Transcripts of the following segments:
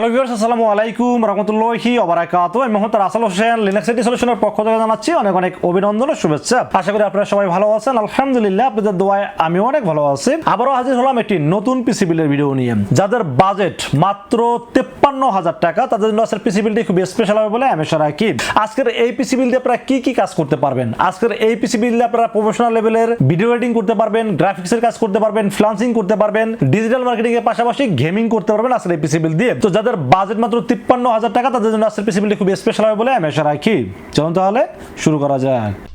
Hello viewers আসসালামু আলাইকুম, রহমতুল্লাহি ওবারাকাতু আমি মোহাম্মদ রাসাল হোসেন লিনাক্স সিটি সলিউশনের পক্ষ থেকে জানাচ্ছি অনেক অনেক অভিনন্দন ও শুভেচ্ছা। আশা করি আপনারা সবাই ভালো আছেন। আলহামদুলিল্লাহ, আপনাদের দোয়ায় আমিও অনেক ভালো আছি। আবারও হাজির হলাম একটি নতুন পিসি বিলের ভিডিও নিয়ে। যাদের বাজেট মাত্র তেপ্পান্ন হাজার টাকা, তাদের জন্য আজকের পিসি বিলটি খুব স্পেশাল হবে বলে আমি আশা রাখি। আজকের এই পিসি বিল দিয়ে আপনারা কি কি কাজ করতে পারবেন? আজকের এই পিসি বিল দিয়ে আপনারা প্রফেশনাল লেভেলের ভিডিও এডিটিং করতে পারবেন গ্রাফিক্সের কাজ করতে পারবেন ফ্রিল্যান্সিং করতে পারবেন ডিজিটাল মার্কেটিং এর পাশাপাশি গেমিং করতে পারবেন আজকের এই পিসি বিল দিয়ে। তো যাদের বাজেট মাত্র তিপ্পান্ন হাজার টাকা, তাদের জন্য আজকের পিসিবিলিটি খুব স্পেশাল হবে বলে আমি আশা রাখি। চলুন তাহলে, শুরু করা যাক।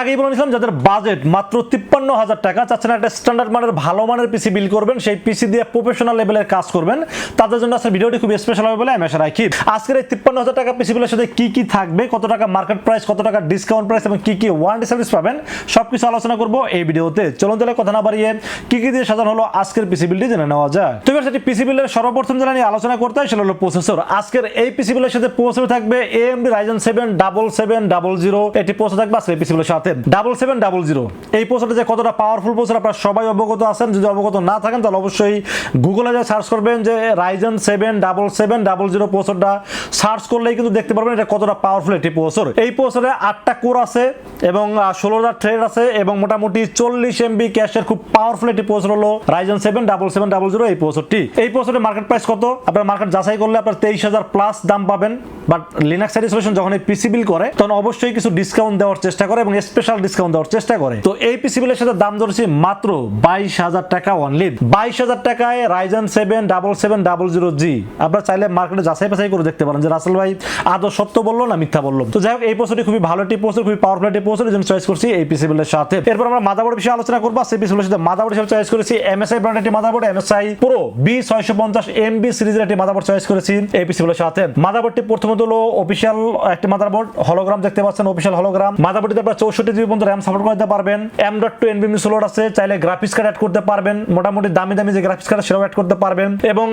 আগেই বলে যাদের বাজেট মাত্র তিপ্পান্ন হাজার টাকা, চাচ্ছেন একটা স্ট্যান্ডার্ড মানের, ভালো মানের পিসি বিল করবেন, সেই পিসি দিয়ে প্রফেশনাল লেভেলের কাজ করবেন। তাদের জন্য আজকের ভিডিওটি খুব স্পেশাল হবে বলে আমি আশা রাখি। আজকের এই তিপ্পান্ন হাজার টাকা পিসি বিলের সাথে কি কি থাকবে, কত টাকা মার্কেট প্রাইস কত টাকা ডিসকাউন্ট প্রাইস এবং কি কি ওয়ারেন্টি সার্ভিস পাবেন সব কিছু আলোচনা করব এই ভিডিওতে। চলুন তাহলে কথা না বাড়িয়ে কি কি দিয়ে সাজানো হলো আজকের পিসি বিলটি জেনে নেওয়া যায় তো ভিউয়ার্স এটি পিসি বিলের সর্বপ্রথম যেটা নিয়ে আলোচনা করতে হয়, সেটা হলো প্রসেসর আজকের এই পিসি বিলের সাথে প্রসেসর থাকবে AMD Ryzen seven double seven double zero এটি প্রসেসর থাকবে আজকের পিসি বিলের সাথে ডাবল সেভেন ডাবল জিরো এই প্রসেসরটা যে কতটা পাওয়ারফুল প্রসেসর আপনারা সবাই অবগত আছেন। যদি অবগত না থাকেন, তাহলে অবশ্যই গুগলে যা সার্চ করবেন যে Ryzen seven double seven double zero প্রসেসরটা search করলেই কিন্তু দেখতে পারবেন এটা কতটা পাওয়ারফুল একটি প্রসেসর এই প্রসেসরে আটটা কোর আছে এবং ষোলোটা ট্রেড আছে এবং মোটামুটি চল্লিশ এমবি ক্যাশের খুব পাওয়ারফুল একটি প্রসেসর হলো Ryzen seven double seven double zero এই প্রসেসরটি এই প্রসেসরের মার্কেট প্রাইস কত? আপনার মার্কেট যাচাই করলে আপনার তেইশ হাজার প্লাস দাম পাবেন। বাট লিনাক্স স্যাটিসফ্যাকশন যখন এই পিসি বিল করে, তখন অবশ্যই কিছু ডিসকাউন্ট দেওয়ার চেষ্টা করে এবং স্পেশাল ডিসকাউন্ট দেওয়ার চেষ্টা করে। তো এই পিসি বিলের সাথে দাম ধরেছি মাত্র বাইশ হাজার টাকা অনলি বাইশ হাজার টাকায় Ryzen seven double seven double zero G আপনারা চাইলে মার্কেটে যাচাই বাছাই করে দেখতে পারেন যে রাসেল ভাই আদৌ সত্য বলল না মিথ্যা বলল। তো যাই হোক, এই পোস্টটি খুবই ভালো একটি পোস্ট খুবই পাওয়ারফুল একটি পোস্ট জন্য চয়েস করছি এই পিসি বিলের সাথে। এরপর আমরা মাদাবোর্ড বিষয়ে আলোচনা করব। সেই পিসি বিলের সাথে মাদাবোর্ড হিসেবে চয়েস করেছি এমএসআই ব্র্যান্ড একটি মাদাবোর্ড এমএসআই পুরো বি ছয়শো পঞ্চাশ এমবি সিরিজের একটি মাদাবোর্ড চয়েস করেছি এই পিসি বিলের সাথে। মাদাবোর্ডটি প্রথমত হলো অফিসিয়াল একটি মাদারবোর্ড হলোগ্রাম দেখতে পাচ্ছেন অফিসিয়াল হলোগ্রাম মাদারবোর্ডটিতে আপনারা চৌষট্টি জিবি পর্যন্ত র্যাম সাপোর্ট করতে পারবেন। এম ডট টু এনবিএম স্লোট আছে, চাইলে গ্রাফিক্স কার্ড অ্যাড করতে পারবেন। মোটামুটি দামি দামি যে গ্রাফিক্স কার্ড সেটাও অ্যাড করতে পারবেন। এবং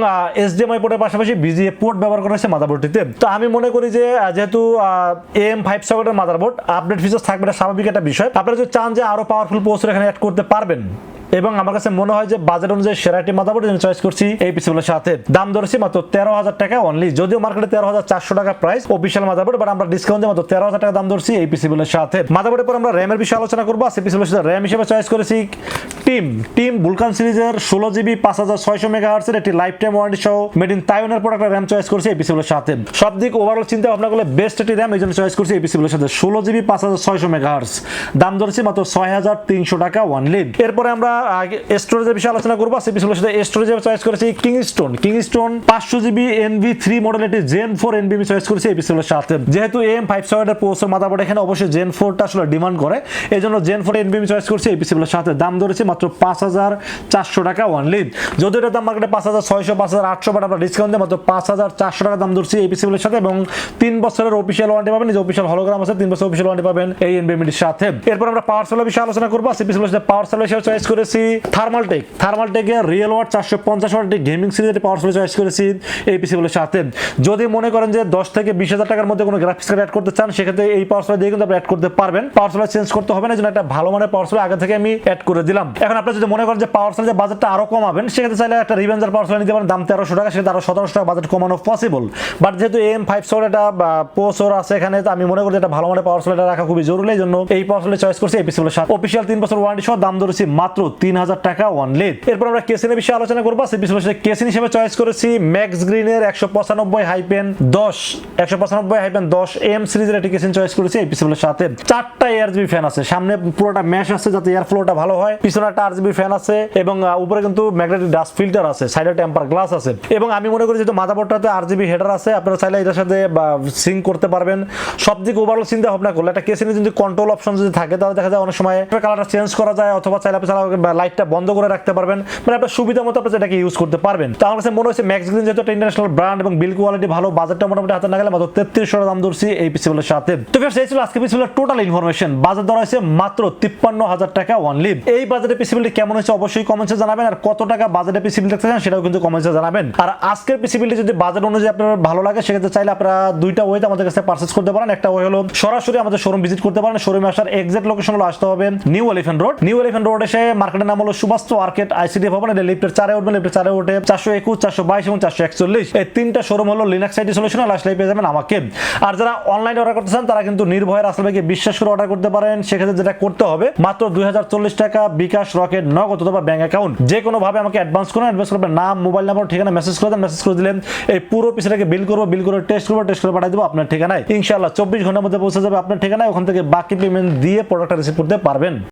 এসডিএমআই পোর্টের পাশাপাশি বিজিএ পোর্ট ব্যবহার করা হয়েছে মাদারবোর্ডটিতে তো আমি মনে করি যে যেহেতু এম ফাইভ সকেটের মাদারবোর্ড আপডেট ফিচার্স থাকবে এটা স্বাভাবিক একটা বিষয়। আপনারা যদি চান যে আরও পাওয়ারফুল প্রসেসর এখানে অ্যাড করতে পারবেন এবং আমার কাছে মনে হয় যে বাজেট অনুযায়ী সেরাটি মাদাবোর্ড চয়েস করছি এই পিসিগুলোর সাথে। দাম ধরেছি মাত্র তেরো হাজার টাকা অনলি যদিও মার্কেটে তেরো হাজার চারশো টাকা প্রাইস অফিসিয়াল মাদাবোর্ড বাট আমরা ডিসকাউন্ট দিয়ে মাত্র তেরো হাজার টাকা দাম ধরছি এই পিসিগুলোর সাথে। মাদাবোর্ডের পর আমরা র্যামের বিষয়ে আলোচনা করব সেই পিসিগুলোর সাথে র্যাম হিসেবে চয়েস করেছি টিম টিম বুলকান সিরিজের ষোলো জিবি পাঁচ হাজার ছয়শো মেগা হার্সের একটি লাইফ টাইম ওয়ারেন্টি সহ মেড ইন তাইওয়ানের প্রোডাক্ট র্যাম চয়েস করছি এই সাথে। সব দিক ওভারঅল চিন্তা ভাবনা করলে বেস্ট একটি র্যাম এই জন্য চয়েস করছি এই পিসিগুলোর সাথে। ষোলো জিবি পাঁচ হাজার ছয়শো মেগা হার্স দাম ধরেছি মাত্র ছয় হাজার তিনশো টাকা ওয়ান লিড এরপরে আমরা স্টোরেজের বিষয়ে আলোচনা করব। সেই সাথে স্টোরেজে চয়েস করেছি কিংস্টোন কিংস্টোন পাঁচশো জিবি এনভি থ্রি মডেল একটি জেন ফোর এনবি চয়েস করেছি এই সাথে। যেহেতু এম ফাইভ সেভেনের পোস্টের মাদাবোর্ড এখানে অবশ্যই জেন ফোরটা আসলে ডিমান্ড করে। এই জন্য জেন ফোর এনবি চয়েস করছি এই পিসিগুলোর সাথে। দাম ধরেছে মাত্র পাঁচ হাজার চারশো টাকা ওয়ান লিড যদিও এটার দাম মার্কেটে পাঁচ হাজার ছয়শো, পাঁচ হাজার আটশো আমরা ডিসকাউন্ট দিয়ে মাত্র পাঁচ হাজার চারশো টাকা দাম ধরছি এই পিসিগুলোর সাথে এবং তিন বছরের অফিসিয়াল ওয়ারেন্টি পাবেন। যে অফিসিয়াল হলোগ্রাম আছে, তিন বছর অফিসিয়াল ওয়ারেন্টি পাবেন এই এনবিএমিটির সাথে। এরপর আমরা পাওয়ার সেলের বিষয়ে আলোচনা করব। সেই পিসিগুলোর সাথে পাওয়ার সেলের হিসেবে চয়েস করেছি থার্মালটেক থার্মালটেকের রিয়েল ওয়াট চারশো পঞ্চাশ ওয়াট গেমিং সিরিজের পাওয়ার সেল চয়েস করেছি এই পিসিগুলোর সাথে। যদি মনে করেন যে দশ থেকে বিশ হাজার টাকার মধ্যে কোনো গ্রাফিক্স কার্ড অ্যাড করতে চান, সেক্ষেত্রে এই পাওয়ার সেল দিয়ে কিন্তু আপনি অ্যাড করতে পারবেন। পাওয়ার সেল চেঞ্জ করতে হবে না জন্য একটা ভালো মানের পাওয়ার সেল আগে থেকে আমি অ্যাড করে দিলাম। এখন আপনি যদি মনে করেন যে পাওয়ার সেল বাজেটটা আরও কমাবেন, সেক্ষেত্রে চাইলে একটা রিভেঞ্জার পাওয়ার সেল নিতে পারেন, দাম তেরোশো টাকা, সেক্ষেত্রে আরও সতেরোশো টাকা বাজেট কমানো পসিবল বাট যেহেতু এম ফাইভ সোর একটা পোসোর আছে এখানে আমি মনে করি যে একটা ভালো মানে পাওয়ার সেলটা রাখা খুবই জরুরি, এই জন্য এই পাওয়ার সেল চয়েস করছি এই পিসিগুলোর সাথে অফিসিয়াল তিন বছর ওয়ারেন্টি সহ দাম ধরেছি মাত্র তিন হাজার টাকা ওয়ান লেট এরপর আমরা কেসিনের বিষয়ে আলোচনা করব। বিষয়ে কেসিন হিসেবে চয়েস করেছি ম্যাক্স গ্রিনের একশো পঁচানব্বই হাইপেন দশ, একশো পঁচানব্বই হাইপেন দশ এম সিরিজের একটি কেসিন চয়েস করেছি এই পিসিগুলোর সাথে চারটা এয়ার জিবি ফ্যান আছে, সামনে পুরোটা ম্যাশ আছে যাতে এয়ার ফ্লোটা ভালো হয়। পিছনে একটা আর জিবি ফ্যান আছে এবং উপরে কিন্তু ম্যাগনেটিক ডাস্ট ফিল্টার আছে সাইডে টেম্পার গ্লাস আছে। এবং আমি মনে করি যেহেতু মাদাবোর্ডটাতে আর জিবি হেডার আছে, আপনারা চাইলে এটার সাথে সিঙ্ক করতে পারবেন। সব দিকে ওভারঅল চিন্তা ভাবনা করলে একটা কেসিনে যদি কন্ট্রোল অপশন যদি থাকে, তাহলে দেখা যায় অনেক সময় কালারটা চেঞ্জ করা যায়, অথবা চাইলে আপনি লাইটটা বন্ধ করে রাখতে পারবেন। মানে আপনার সুবিধা মতো আপনি এটাকে ইউজ করতে পারবেন। তো আমার কাছে মনে হচ্ছে ম্যাক্স গ্রিন যেহেতু একটা ইন্টারন্যাশনাল ব্র্যান্ড এবং বিল কোয়ালিটি ভালো বাজারটা মোটামুটি হাতে না গেলে মাত্র তেত্রিশশো দাম ধরছি এই পিসিগুলোর সাথে। তো ফের এই ছিল আজকে পিসিগুলোর টোটাল ইনফরমেশন বাজার দর হয়েছে মাত্র তিপ্পান্ন হাজার টাকা ওয়ান লিভ এই বাজারে পিসিবিলিটি কেমন হয়েছে অবশ্যই কমেন্টসে জানাবেন, আর কত টাকা বাজেটে পিসিবিলিটি দেখতে চান সেটাও কিন্তু কমেন্টসে জানাবেন। আর আজকের পিসিবিলিটি যদি বাজেট অনুযায়ী আপনার ভালো লাগে, সেক্ষেত্রে চাইলে আপনারা দুইটা ওয়েতে আমাদের কাছে পারচেস করতে পারেন। একটা ওয়ে হলো সরাসরি আমাদের শোরুম ভিজিট করতে পারেন। শোরুমে আসার এক্সাক্ট লোকেশন হলো আসতে হবে new elephant road new elephant road এসে মার্কেটের নাম হলো সুবাস্ত মার্কেট আইসিডি ভবন এটা লিফটের চারে উঠবেন। লিফটের চারে উঠে চারশো একুশ, চারশো বাইশ এবং চারশো একচল্লিশ। এই তিনটা শোরুম হলো লিনাক্স আইডি সলিউশন আর আসলে পেয়ে যাবেন আমাকে। আর যারা অনলাইনে অর্ডার করতে চান, তারা কিন্তু নির্ভয়ে ভাইকে বিশ্বাস করে অর্ডার করতে পারেন। সেক্ষেত্রে যেটা করতে হবে, মাত্র দুই হাজার চল্লিশ টাকা বিকাশ রকেট নগদ অথবা ব্যাঙ্ক অ্যাকাউন্ট যে কোনোভাবে আমাকে অ্যাডভান্স করুন অ্যাডভান্স করবেন নাম মোবাইল নাম্বার ঠিকানা মেসেজ করে দেন মেসেজ করে দিলেন, এই পুরো পিসটাকে বিল করব বিল করে টেস্ট করব টেস্ট করে পাঠিয়ে দেবো আপনার ঠিকানায়। ইনশাআল্লাহ চব্বিশ ঘণ্টার মধ্যে পৌঁছে যাবে আপনার ঠিকানায়, ওখান থেকে বাকি পেমেন্ট দিয়ে প্রোডাক্টটা রিসিভ করতে পারবেন।